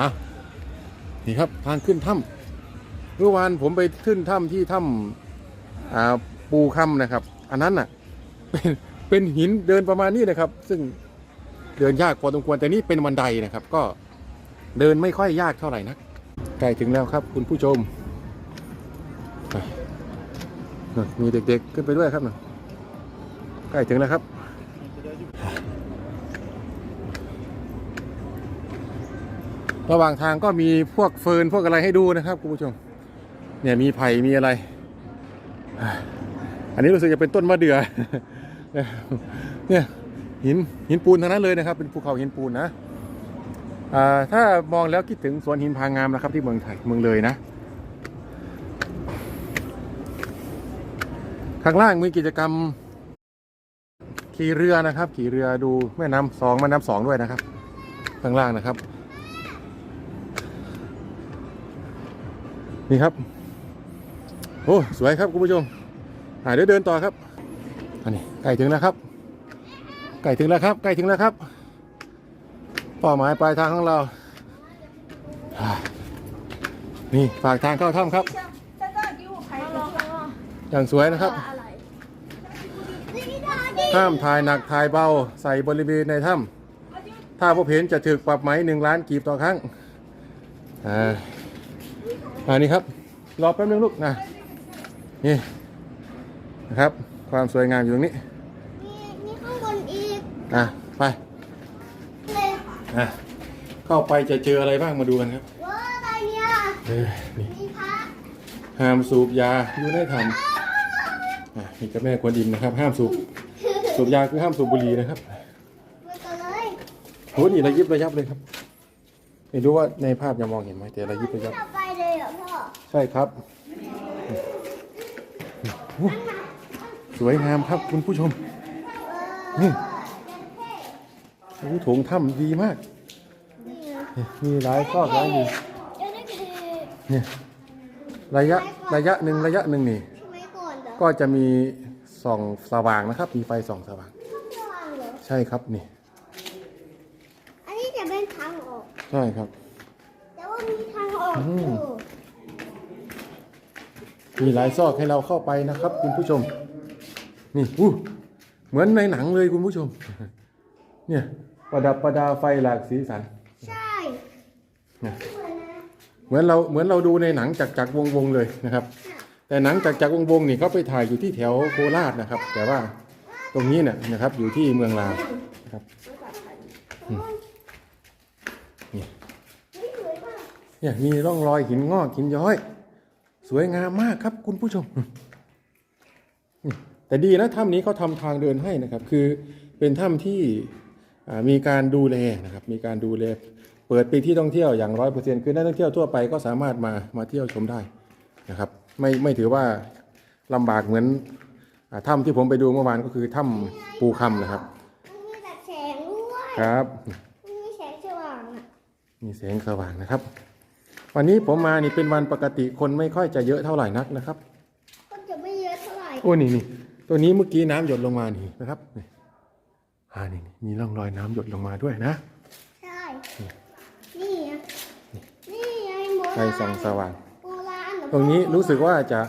อะนี่ครับทางขึ้นถ้ำเมื่อวานผมไปขึ้นถ้ำที่ถ้ำปูคำนะครับ อันนั้นน่ะ เป็นเป็นหินเดินประมาณนี้นะครับ ซึ่งเดินยากพอสมควรแต่นี่เป็นบันไดนะครับ ก็เดินไม่ค่อยยากเท่าไหร่นักใกล้ถึงแล้วครับ คุณผู้ชมมีเด็กๆขึ้นไปด้วยครับนะใกล้ถึงแล้วครับ ระหว่างทางก็มีพวกเฟิร์นพวกอะไรให้ดูนะครับคุณผู้ชม เนี่ยมีไผ่มีอะไร อันนี้รู้สึกจะเป็นต้นมะเดื่อ เนี่ยหินหินปูนทั้งนั้นเลยนะครับ เป็นภูเขาหินปูนนะอ่าถ้ามองแล้วคิดถึงสวนหินพางามนะครับที่เมืองไทยเมืองเลยนะ ข้างล่างมีกิจกรรมขี่เรือนะครับ ขี่เรือดูแม่น้ำสองแม่น้ำสองด้วยนะครับ ข้างล่างนะครับ นี่ครับ โอ้สวยครับคุณผู้ชมอ่าเดี๋ยวเดินต่อครับอันนี้ไก่ถึงแล้วครับไก่ถึงแล้วครับไก่ถึงแล้วครับ เป้าหมายปลายทางของเรานี่ฝากทางเข้าถ้ำครับอย่างสวยนะครับห้ามถ่ายหนักถ่ายเบาใส่บริเวณในถ้ำถ้าพบเห็นจะถึกปรับไหมหนึ่งล้านกีบต่อครั้งอ่า อันนี้ครับ รอแป๊บนึงลูกนะนี่นะครับ ความสวยงามอยู่ตรงนี้นี่นี่ข้างบนอีกอะไปเลยอะเข้าไปจะเจออะไรบ้างมาดูกันครับว้าอะไรเนี่ยเออนี่มีพระห้ามสูบยาอยู่ในถ้ำอะนี่เจ้าแม่กวนอิมนะครับ ห้ามสูบสูบยาคือห้ามสูบบุหรี่นะครับมาต่อเลยโหนี่ระยิบระยับเลยครับไม่รู้ว่าในภาพจะมองเห็นไหมแต่ระยิบระยับ ใช่ครับโอ้สวยงามครับคุณผู้ชม นี่โอ้โถงถ้ำดีมากนี่มีหลายซอกหลายอยู่เจ้าหน้าที่เนี่ยระยะระยะหนึ่งระยะหนึ่งนี่ทำไมก่อนเหรอก็จะมีส่องสว่างนะครับ มีไฟส่องสว่างข้างล่างเหรอใช่ครับนี่ อันนี้จะเป็นทางออก ใช่ครับ แต่ว่ามีทางออกอือมยู่ มีหลายซอกให้เราเข้าไปนะครับ คุณผู้ชม นี่อู้เหมือนในหนังเลยคุณผู้ชม เนี่ยประดับประดาไฟหลากสีสัน ใช่เนี่ยเหมือนนะเหมือนเราเหมือนเราดูในหนังจากจากวงวงๆเลยนะครับ แต่หนังจากจากวงวงๆนี่เขาไปถ่ายอยู่ที่แถวโคราชนะครับ แต่ว่าตรงนี้เนี่ยนะครับ อยู่ที่เมืองลาวนะครับนี่สวยมากเนี่ยมีร่องรอยหินงอกหินย้อย สวยงามมากครับคุณผู้ชมนี่แต่ดีนะถ้ำนี้เขาทำทางเดินให้นะครับ คือเป็นถ้ำที่อ่ามีการดูแลนะครับ มีการดูแล เปิดเป็นที่ท่องเที่ยวอย่างร้อยเปอร์เซ็นต์คือนักท่องเที่ยวทั่วไปก็สามารถมามาเที่ยวชมได้นะครับ ไม่ไม่ถือว่าลำบากเหมือนอาถ้ำที่ผมไปดูเมื่อวานก็คือถ้ำปูคำนะครับมันมีแต่แสงด้วยครับมันมีแสงสว่างอะมีแสงสว่างนะครับ วันนี้ผมมานี่เป็นวันปกติคนไม่ค่อยจะเยอะเท่าไหร่นักนะครับ ก็จะไม่เยอะเท่าไหร่โอ้นี่นี่ตัวนี้เมื่อกี้น้ำหยดลงมานี่นะครับนี่อ่านี่นี่มีร่องรอยน้ำหยดลงมาด้วยนะ ใช่ นี่อะนี่ไงโบไฟราณส่องสว่างโบราณเหอตรงนี้รู้สึกว่าจะ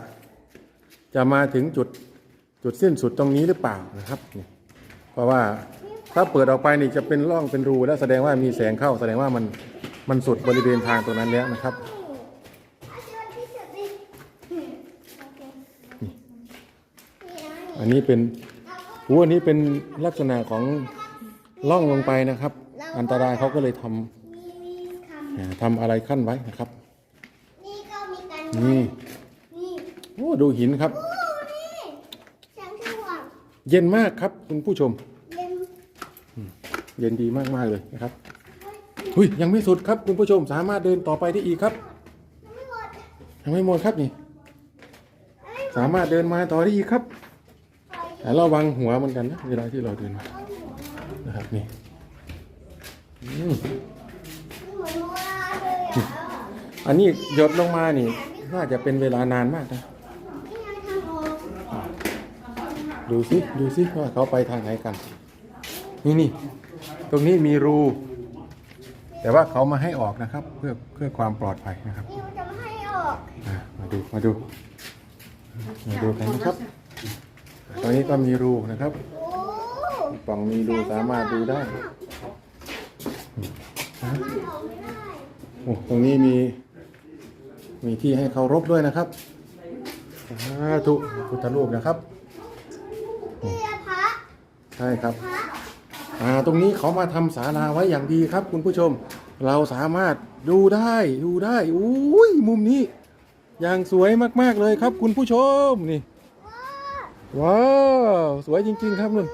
จะมาถึงจุดจุดสิ้นสุดตรงนี้หรือเปล่านะครับนี่เพราะว่าถ้าเปิดออกไปนี่จะเป็นร่องเป็นรูแล้วแสดงว่ามีแสงเข้าแสดงว่ามัน มันสุดบริเวณทางตรงนั้นแล้วนะครับอาจารย์ที่สุดดิอืมโอเคนี่นะอันนี้เป็นโอ้อันนี้เป็นลักษณะของล่องลงไปนะครับ อันตรายเขาก็เลยทำมีมีคอ่าทำอะไรขั้นไว้นะครับำนี่ก็มีกันนี่นี่โอ้ดูหินครับโอ้นี่แสงสว่างเย็นมากครับคุณผู้ชม เย็นเย็นดีมาก ๆ เลยนะครับ หุยยังไม่สุดครับคุณผู้ชมสามารถเดินต่อไปได้อีกครับ ยังไม่หมดครับนี่ สามารถเดินมาต่อได้อีกครับแต่ระวังหัวเหมือนกันนะเวลาที่เราเดินมานะครับนี่อันนี้หยดลงมานี่น่าจะเป็นเวลานานมากนะดูสิดูสิว่าเขาไปทางไหนกัน นี่นี่ตรงนี้มีรู แต่ว่าเขามาให้ออกนะครับ เพื่อเพื่อความปลอดภัยนะครับนี่มันจะไม่ให้ออกอะมาดูมาดู มาดูกันนะครับ ตรงนี้ก็มีรูนะครับโอ้ปล่องมีรูสามารถดูได้สามารถออกไม่ได้โอ้ตรงนี้มี มีที่ให้เคารพด้วยนะครับสาธุพุทธรูปนะครับนี่พระใช่ครับ พระ อ่า ตรงนี้เขามาทำศาลาไว้อย่างดีครับคุณผู้ชม เราสามารถดูได้ดูได้อุ้ยมุมนี้ อย่างสวยมาก ๆ เลยครับ คุณผู้ชมนี่ ว้าว สวยจริง ๆ ครับนุ่น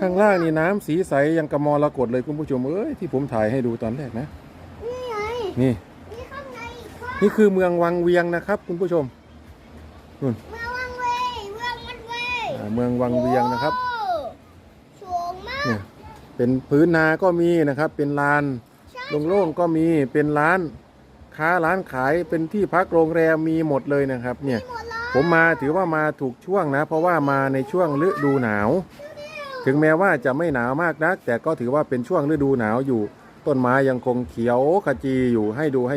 ข้างล่างนี่น้ำสีใสยังกระมอระกดเลยคุณผู้ชมเอ้ยที่ผมถ่ายให้ดูตอนแรกนะ นี่ไงนี่นี่ข้างในอีกข้อนี่คือเมืองวังเวียงนะครับ คุณผู้ชมนุ่นเมืองวังเวงเมืองวัดเวงอ่าเมืองวังเวียงนะครับโอ้สูงมากเนี่ยเป็นพื้นนาก็มีนะครับ เป็นลาน โล่งๆก็มีเป็นร้านค้าร้านขายเป็นที่พักโรงแรมมีหมดเลยนะครับ เนี่ยหมดเลยผมมาถือว่ามาถูกช่วงนะ เพราะว่ามาในช่วงฤดูหนาว ถึงแม้ว่าจะไม่หนาวมากนัก แต่ก็ถือว่าเป็นช่วงฤดูหนาวอยู่ ต้นไม้ยังคงเขียวขจีอยู่ให้ดูให้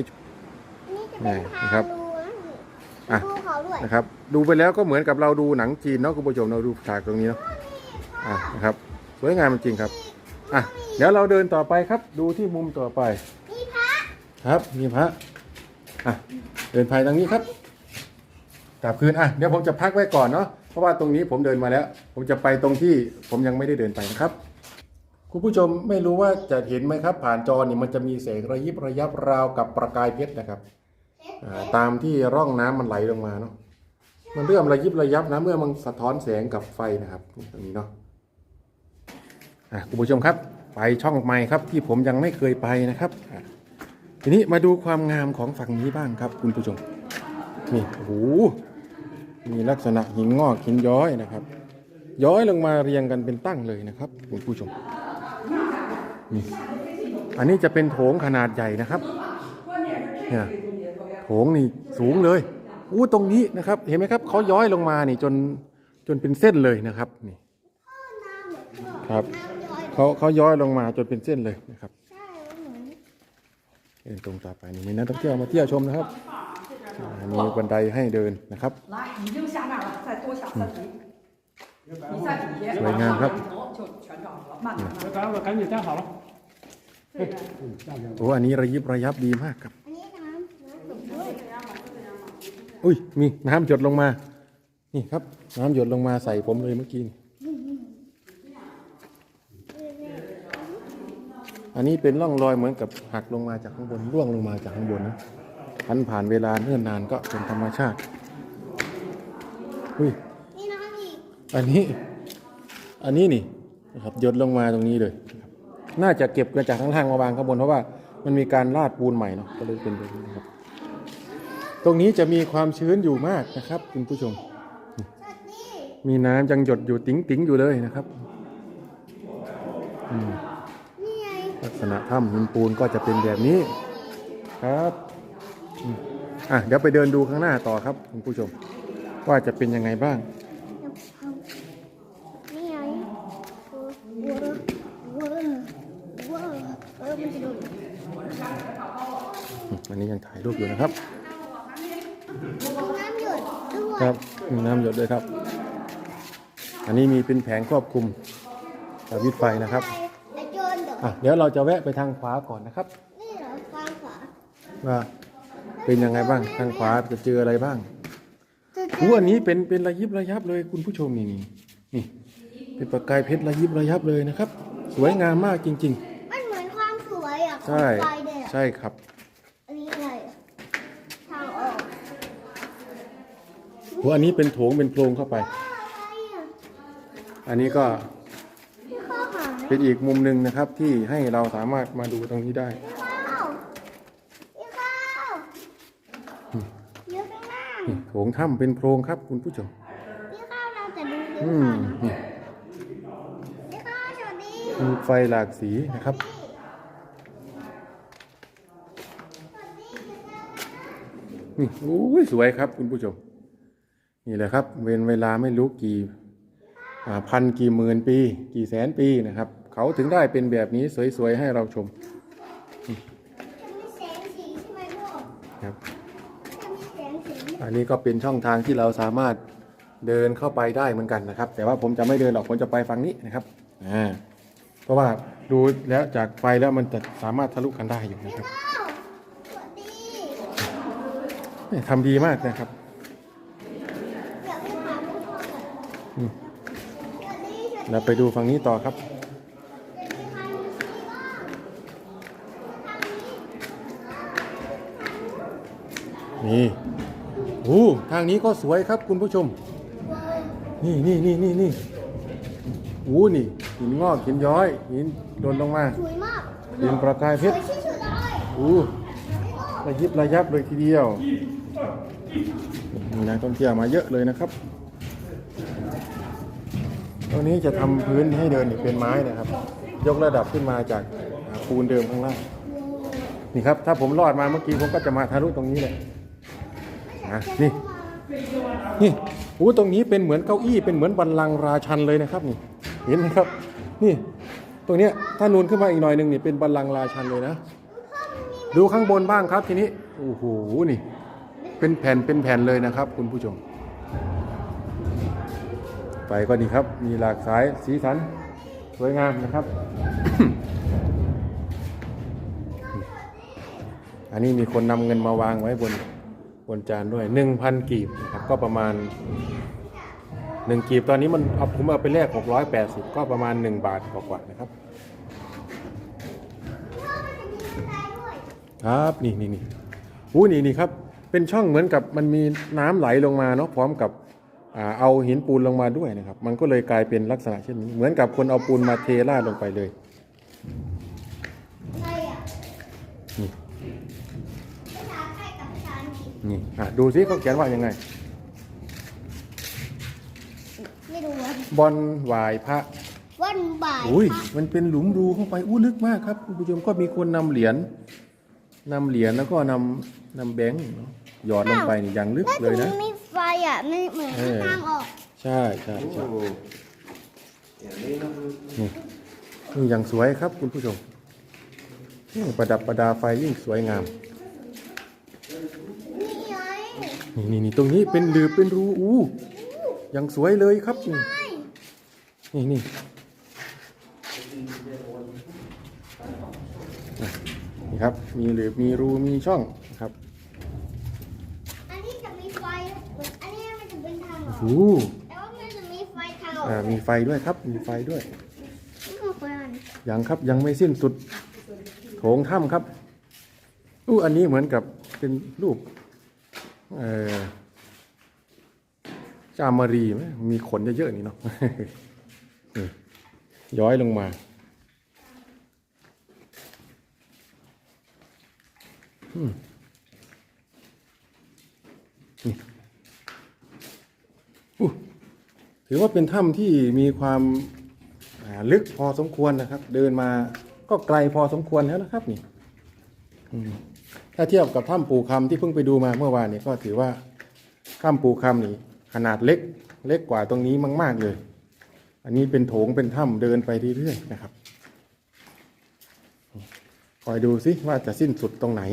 นี่จะเป็นนี่ทางครับดูอะนะดูเขาด้วยนะครับ ดูไปแล้วก็เหมือนกับเราดูหนังจีนเนาะคุณผู้ชมเราดูฉากตรงนี้เนาะอะนะครับ สวยงามจริงครับ อะเดี๋ยวเราเดินต่อไปครับ ดูที่มุมต่อไปนี่พระครับ มีพระอะเดินไปทางนี้ครับกลับคืนอะเดี๋ยวผมจะพักไว้ก่อนเนาะเพราะว่าตรงนี้ผมเดินมาแล้ว ผมจะไปตรงที่ผมยังไม่ได้เดินไปนะครับ คุณผู้ชมไม่รู้ว่าจะเห็นไหมครับ ผ่านจอนี่มันจะมีแสงระยิบระยับราวกับประกายเพชรนะครับอ่าตามที่ร่องน้ำมันไหลลงมาเนาะมันเริ่มระยิบระยับนะเมื่อมันสะท้อนแสงกับไฟนะครับตรงนี้เนาะ อะคุณผู้ชมครับ ไปช่องใหม่ครับที่ผมยังไม่เคยไปนะครับอะทีนี้มาดูความงามของฝั่งนี้บ้างครับ คุณผู้ชมนี่โอ้โหมีลักษณะหินงอกหินย้อยนะครับ ย้อยลงมาเรียงกันเป็นตั้งเลยนะครับ คุณผู้ชมนี่อันนี้จะเป็นโถงขนาดใหญ่นะครับเนี่ยโถงนี่สูงเลยอู้ตรงนี้นะครับ เห็นไหมครับเขาย้อยลงมานี่จนจนเป็นเส้นเลยนะครับนี่ครับ เขาเขาย้อยลงมาจนเป็นเส้นเลยนะครับ ใช่เหมือน เดินตรงต่อไปนี่มีนักท่องเที่ยวมาเที่ยวชมนะครับอ่ามีบันไดให้เดินนะครับ 来，已经下面了，再多下三级。你再底下，สวยงามครับ 头就全照着了，慢点慢点。赶快赶紧站好了。这个 โอ้อันนี้ระยิบระยับดีมากครับ อันนี้น้ำน้ำตกด้วย อุ้ย มีน้ำหยดลงมา นี่ครับ น้ำหยดลงมาใส่ผมเลยเมื่อกี้นี่ อันนี้เป็นร่องรอยเหมือนกับหักลงมาจากข้างบนร่วงลงมาจากข้างบนนะพันผ่านเวลาเนิ่นนานก็เป็นธรรมชาติอุ้ยนี่น้ำอีกอันนี้ อันนี้นี่นะครับหยดลงมาตรงนี้เลย น่าจะเก็บมาจากข้างล่างมาวางข้างบนเพราะว่ามันมีการลาดปูนใหม่เนาะก็เลยเป็นแบบนี้นะครับ ตรงนี้จะมีความชื้นอยู่มากนะครับคุณผู้ชม มีน้ำยังหยดอยู่ติ๋งติ๋งอยู่เลยนะครับ อืม ษณะถ้ำหินปูนก็จะเป็นแบบนี้ครับอืมอะเดี๋ยวไปเดินดูข้างหน้าต่อครับคุณผู้ชม ว่าจะเป็นยังไงบ้างเดี๋ยวเอานี่ไงเวอร์เวอร์เวอร์เออมันจะโดนอืมอันนี้ยังถ่ายรูปอยู่นะครับน้ำหยดด้วยครับมีน้ำหยดด้วยครับ อันนี้มีเป็นแผงครอบคลุมสวิตช์ไฟนะครับ อะเดี๋ยวเราจะแวะไปทางขวาก่อนนะครับนี่เหรอข้างขวาว่าเป็นยังไงบ้างทางขวาจะเจออะไรบ้างจะเจอู้ออันนี้เป็นเป็นระยิบระยับเลยคุณผู้ชมนี่นี่นี่ เป็นประกายเพชรระยิบระยับเลยนะครับ สวยงามมากจริงมันเหมือนความสวยอะๆของใช่ไฟเด็ดใช่ครับอันนี้อะไรอะทางออกอู้อันนี้เป็นโถงเป็นโพรงเข้าไปอะไรอะอันนี้ก็ที่ข้อหา เป็นอีกมุมหนึ่งนะครับที่ให้เราสามารถมาดูตรงนี้ได้ข้าวพี่ข้าวเยอะข้างล่างนี่โถงถ้ำเป็นโพรงครับคุณผู้ชม พี่ข้าวเราจะดูเยอือะมค่ะนี่พี่ข้าวสวัสดีมีไฟหลากสีนะครับนี่โอ้ยสวยครับคุณผู้ชม นี่แหละครับ เวลเวลาไม่รู้กี่ พันกี่หมื่นปี กี่แสนปีนะครับ เขาถึงได้เป็นแบบนี้สวยๆให้เราชมนครับจะมีเสียงเสียงอันนี้ก็เป็นช่องทางที่เราสามารถเดินเข้าไปได้เหมือนกันนะครับ แต่ว่าผมจะไม่เดินหรอกผมจะไปฝั่งนี้นะครับอ่าเพราะว่าดูแล้วจากไฟแล้วมันจะสามารถทะลุกันได้อยู่นะครับอ้าวสวัสดีเนี่ยทำดีมากนะครับ เราไปดูฝั่งนี้ต่อครับจะมีใครมาซื้อบ้างทางนี้นี่โอ้ทางนี้ก็สวยครับคุณผู้ชมเว้ยนี่นี่นี่นี่นี่โอ้นี่หินงอกหินย้อยหินโดนลงมาสวยมากหินประกายเพสวชยรที่สุดเลยโอ้ระยิบระยับเลยทีเดียวมีนักท่องเที่ยวมาเยอะเลยนะครับ ตรงนี้จะทำพื้นให้เดินเป็นไม้นะครับ ยกระดับขึ้นมาจากปูนเดิมข้างล่างนี่ครับ ถ้าผมรอดมาเมื่อกี้ผมก็จะมาทะลุตรงนี้เลยอะนี่นี่โอ้ตรงนี้เป็นเหมือนเก้าอี้เป็นเหมือนบัลลังราชันเลยนะครับนี่ เห็นไหมครับ นี่ ตรงเนี้ยถ้านูนขึ้นมาอีกหน่อยหนึ่งนี่เป็นบัลลังราชันเลยนะ ดูข้างบนบ้างครับทีนี้โอ้โหนี่ เป็นแผ่นเป็นแผ่นเลยนะครับ คุณผู้ชม ไปก็ดีครับ มีหลากสายสีสัน สวยงามนะครับ อันนี้มีคนนำเงินมาวางไว้บนบนจานด้วยหนึ่งพันกีบนะครับ ก็ประมาณหนึ่งกีบตอนนี้มันเอาผมเอาไปแลกหกร้อยแปดสิบก็ประมาณหนึ่งบาทกว่าๆนะครับ ครับนี่นี่นี่อู้นี่นี่ครับ เป็นช่องเหมือนกับมันมีน้ำไหลลงมาเนาะพร้อมกับ เอาหินปูนลงมาด้วยนะครับ มันก็เลยกลายเป็นลักษณะเช่นนี้ เหมือนกับคนเอาปูนมาเทราดลงไปเลยใครอะนี่ภาษาไทยกับภาษาอังกฤษนี่อะดูซิเขาเขียนว่ายังไง ไม่รู้ว่าบอลวายพระวันบ่ายอุ้ยพระมันเป็นหลุมรูเข้าไปอู้ลึกมากครับคุณผู้ชมก็มีคนนำเหรียญนำเหรียญแล้วก็นำนำแบงค์เนาะหยอดลงไปนี่อย่างลึกแล้วเลยตรนะงนี้มีไฟ อะมันเหมือนเออ ทางออก ใช่ใช่ใช่นี่นี่อย่างสวยครับคุณผู้ชมประดับประดาไฟยิ่งสวยงาม นี่ไงนี่นี่นี่ตรงนี้เป็นหลืบเป็นรูอู้อย่างสวยเลยครับนี่ใช่นี่นี่อะนี่ครับ มีหลืบมีรูมีช่องนะครับ อันนี้จะมีไฟอันนี้มัน จะเป็นทางออกอู้แต่ว่ามันจะมีไฟทางออกอ่ามีไฟด้วยครับ มีไฟด้วยนี่คือไฟอันยังครับยังไม่สิ้นสุดโถงถ้ำครับอู้อันนี้เหมือนกับเป็นรูปเอ่อจามารีไหมมีขนเยอะๆนี่เนาะ นี่ย้อยลงมา อืมนี่อู้ ถือว่าเป็นถ้ำที่มีความาลึกพอสมควรนะครับ เดินมาก็ไกลพอสมควรแล้วนะครับนี่ถ้าเทียบกับถ้ำปูคำที่เพิ่งไปดูมาเมื่อวานนี้ก็ถือว่าถ้ำปูคำนี่ขนาดเล็กเล็กกว่าตรงนี้มาก ๆเลย อันนี้เป็นโถงเป็นถ้ำเดินไปเรื่อยๆนะครับคอยดูสิว่าจะสิ้นสุดตรงไหน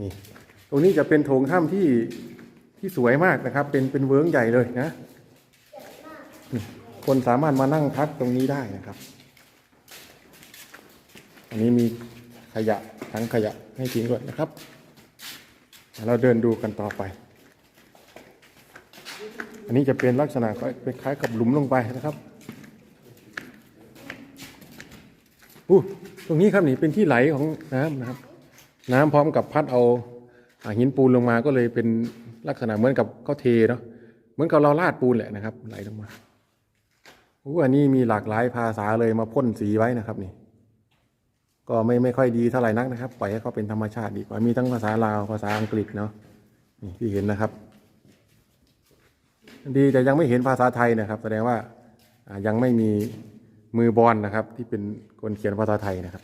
นี่ตรงนี้จะเป็นโถงถ้ำที่ ที่สวยมากนะครับ เป็นเป็นเวิ้งใหญ่เลยนะคนสามารถมานั่งพักตรงนี้ได้นะครับ อันนี้มีขยะถังขยะให้ทิ้งด้วยนะครับ เราเดินดูกันต่อไป อันนี้จะเป็นลักษณะคล้ายกับหลุมลงไปนะครับอู้ตรงนี้ครับนี่เป็นที่ไหลของน้ำนะครับ น้ำพร้อมกับพัดเอาหินปูนลงมาก็เลยเป็น ลักษณะเหมือนกับเขาเทเนาะเหมือนกับเราลาดปูนแหละนะครับ ไหลลงมาอู้อันนี้มีหลากหลายภาษาเลยมาพ่นสีไว้นะครับนี่ ก็ไม่ไม่ค่อยดีเท่าไหร่นักนะครับ ปล่อยให้เขาเป็นธรรมชาติดีกว่ามีทั้งภาษาลาวภาษาอังกฤษเนาะนี่ที่เห็นนะครับ ดีแต่ยังไม่เห็นภาษาไทยนะครับ แสดงว่ายังไม่มีมือบอลนะครับ ที่เป็นคนเขียนภาษาไทยนะครับ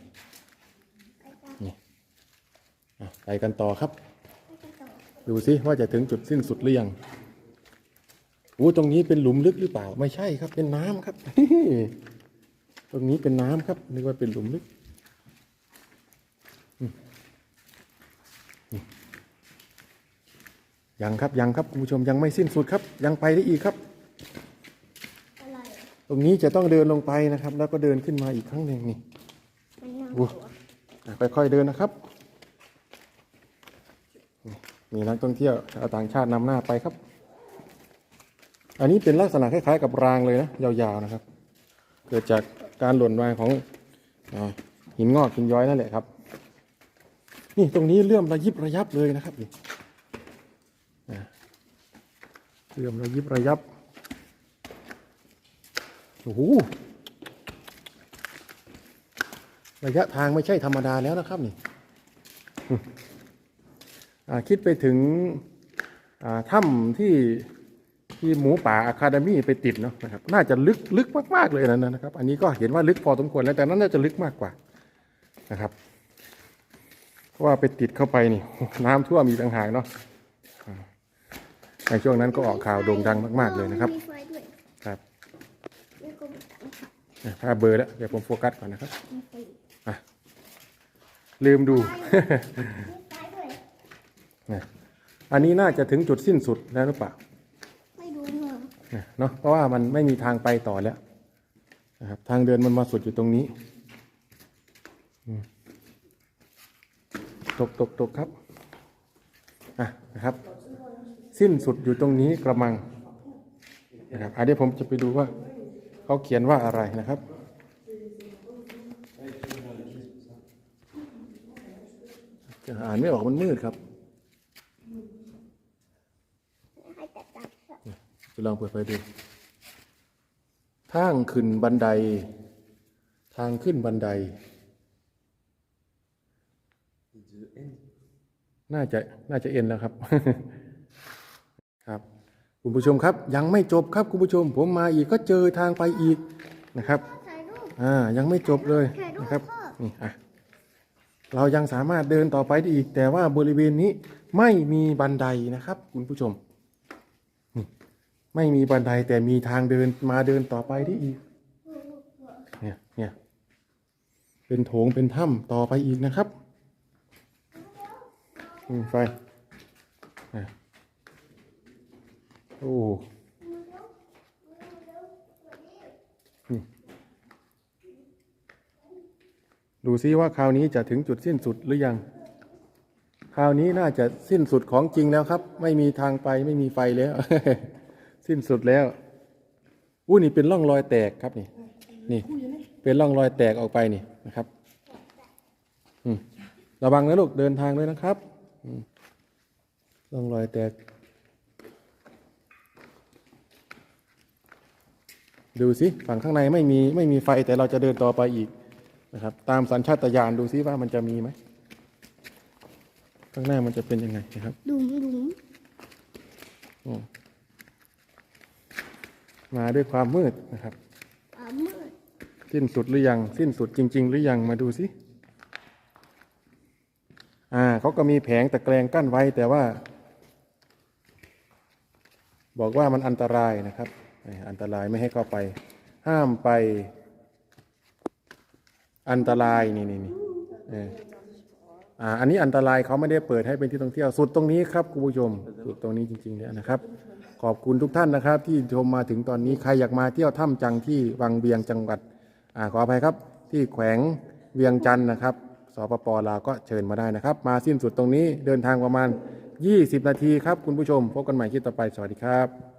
นี่ไปกันต่อครับ ดูสิว่าจะถึงจุดสิ้นสุดหรือยังอู้ตรงนี้เป็นหลุมลึกหรือเปล่า ไม่ใช่ครับ เป็นน้ำครับ ตรงนี้เป็นน้ำครับ นึกว่าเป็นหลุมลึกอืมนี่ยังครับยังครับคุณผู้ชมยังไม่สิ้นสุดครับ ยังไปได้อีกครับอะไรตรงนี้จะต้องเดินลงไปนะครับ แล้วก็เดินขึ้นมาอีกครั้งหนึ่งนี่มันน่าอู้อะค่อยๆเดินนะครับนี่ มีนักท่องเที่ยวชาวต่างชาตินำหน้าไปครับ อันนี้เป็นลักษณะคล้ายๆกับรางเลยนะยาวๆนะครับ เกิดจากการหล่นมาของอหินงอกหินย้อยนั่นแหละครับ นี่ตรงนี้เลื่อมระยิบระยับเลยนะครับนี่เลื่อมระยิบระยับโอ้โหระยะทางไม่ใช่ธรรมดาแล้วนะครับนี่ คิดไปถึงถ้ำที่ที่หมูป่าอะคาเดมี่ไปติดเนาะนะครับน่าจะลึกลึกมากๆเลยนะนะครับ อันนี้ก็เห็นว่าลึกพอสมควรแล้วแต่นั้นน่าจะลึกมากกว่านะครับเพราะว่าไปติดเข้าไปนี่น้ำท่วมมีต่างหากเนาะในช่วงนั้นก็ออกข่าวโด่งดังมาก ๆเลยนะครับครับแล้วก็มีอะภาพเบอร์แล้วเดี๋ยวผมโฟกัสก่อนนะครับลืมดู นะอันนี้น่าจะถึงจุดสิ้นสุดแล้วหรือเปล่าไม่รู้เนอะนะเนาะเพราะว่ามันไม่มีทางไปต่อแล้วนะครับทางเดินมันมาสุดอยู่ตรงนี้อืมตกตกตกครับอะนะครับ สิ้นสุดอยู่ตรงนี้กระมังนะครับอะเดี๋ยวผมจะไปดูว่าเขาเขียนว่าอะไรนะครับจะอ่านไม่ออกมันมืดครับ ให้แต่จับเถอะ จะ ลองเปิดไฟดูทางขึ้นบันได ทางขึ้นบันได น่าจะน่าจะเอ็นแล้วครับ ครับ คุณผู้ชมครับ ยังไม่จบครับคุณผู้ชม ผมมาอีกก็เจอทางไปอีกนะครับถ่ายรูปอ่า ยังไม่จบเลยถ่ายรูปนะครับพ่อนี่อะเรายังสามารถเดินต่อไปได้อีก แต่ว่าบริเวณนี้ไม่มีบันไดนะครับ คุณผู้ชม ไม่มีบันไดแต่มีทางเดินมาเดินต่อไปได้อีก เนี่ยเนี่ยเป็นโถงเป็นถ้ำต่อไปอีกนะครับอืมไฟอะโอ้นี่ดูซิว่าคราวนี้จะถึงจุดสิ้นสุดหรือยัง คราวนี้น่าจะสิ้นสุดของจริงแล้วครับ ไม่มีทางไปไม่มีไฟแล้ว สิ้นสุดแล้วอู้นี่เป็นร่องรอยแตกครับนี่ นี่ เป็นร่องรอยแตกออกไปนี่นะครับอืมระวังนะลูกเดินทางด้วยนะครับอืมร่องรอยแตก ดูสิฝั่งข้างในไม่มีไม่มีไฟแต่เราจะเดินต่อไปอีกนะครับ ตามสัญชาตญาณดูซิว่ามันจะมีไหมข้างหน้ามันจะเป็นยังไงนะครับ ดุมดุมอื มมาด้วยความมืดนะครับอ่ามืด สิ้นสุดหรือยัง สิ้นสุดจริง ๆ หรือยังมาดูสิอ่าเขาก็มีแผงตะแกรงกั้นไว้แต่ว่า บอกว่ามันอันตรายนะครับเอ่ออันตรายไม่ให้เข้าไป ห้ามไป อันตรายนี่นี่นี่เอออ่าอันนี้อันตรายเขาไม่ได้เปิดให้เป็นที่ท่องเที่ยวสุดตรงนี้ครับคุณผู้ชม สุดตรงนี้จริงๆเลยนะครับ ขอบคุณทุกท่านนะครับ ที่ชมมาถึงตอนนี้ใครอยากมาเที่ยวถ้ำจังที่วังเวียงจังหวัดอ่าขออภัยครับ ที่แขวงเวียงจันทร์นะครับสปปลาวก็เชิญมาได้นะครับ มาสิ้นสุดตรงนี้เดินทางประมาณ 20 นาทีครับ คุณผู้ชมพบกันใหม่คลิปต่อไปสวัสดีครับ